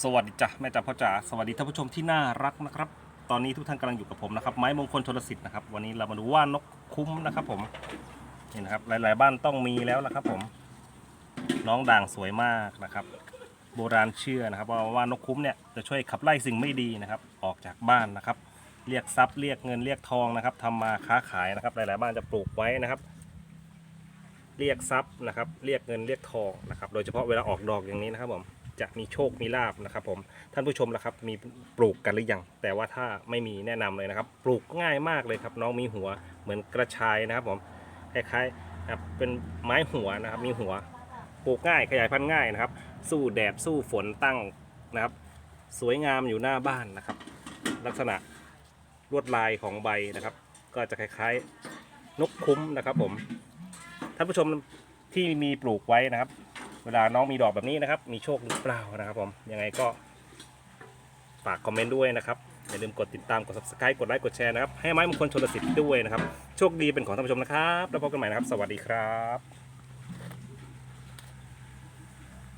สวัสดีจ้ะแม่จ๋าพ่อจ๋าสวัสดีท่านผู้ชมที่น่ารักนะครับ ตอนนี้ทุกท่านกำลังอยู่กับผมนะครับ ไม้มงคลชนสิทธิ์นะครับวันนี้เรามาดูว่านกคุ้มนะครับผมนี่นะครับหลาย ๆ บ้านต้องมีแล้วละครับผม น้องด่างสวยมากนะครับ โบราณเชื่อนะครับว่าว่านกคุ้มเนี่ยจะช่วยขับไล่สิ่งไม่ดีนะครับ ออกจากบ้านนะครับ เรียกทรัพย์เรียกเงินเรียกทองนะครับทำมาค้าขายนะครับ หลาย ๆ บ้านจะปลูกไว้นะครับ เรียกทรัพย์นะครับ เรียกเงินเรียกทองนะครับ โดยเฉพาะเวลาออกดอกอย่างนี้นะครับผม จะมีโชคมีลาบนะครับผมท่านผู้ชมล่ะครับมีปลูกกันหรือยัง แต่ว่าถ้าไม่มีแนะนำเลยนะครับ ปลูกง่ายมากเลยครับ น้องมีหัวเหมือนกระชายนะครับผมคล้ายๆนะเป็นไม้หัวนะครับ มีหัวปลูกง่ายขยายพันธุ์ง่ายนะครับ สู้แดดสู้ฝนตั้งนะครับ สวยงามอยู่หน้าบ้านนะครับ ลักษณะลวดลายของใบนะครับ ก็จะคล้ายๆนกคุ้มนะครับผมท่านผู้ชมที่มีปลูกไว้นะครับ เวลาน้องมีดอกแบบนี้นะครับ มีโชคหรือเปล่านะครับผม ยังไงก็ฝากคอมเมนต์ด้วยนะครับ อย่าลืมกดติดตาม กด subscribe กดไลค์กดแชร์นะครับ ให้ไม้มงคลชนลสิทธิ์ด้วยนะครับ โชคดีเป็นของท่านผู้ชมนะครับ แล้วพบกันใหม่นะครับ สวัสดีครับ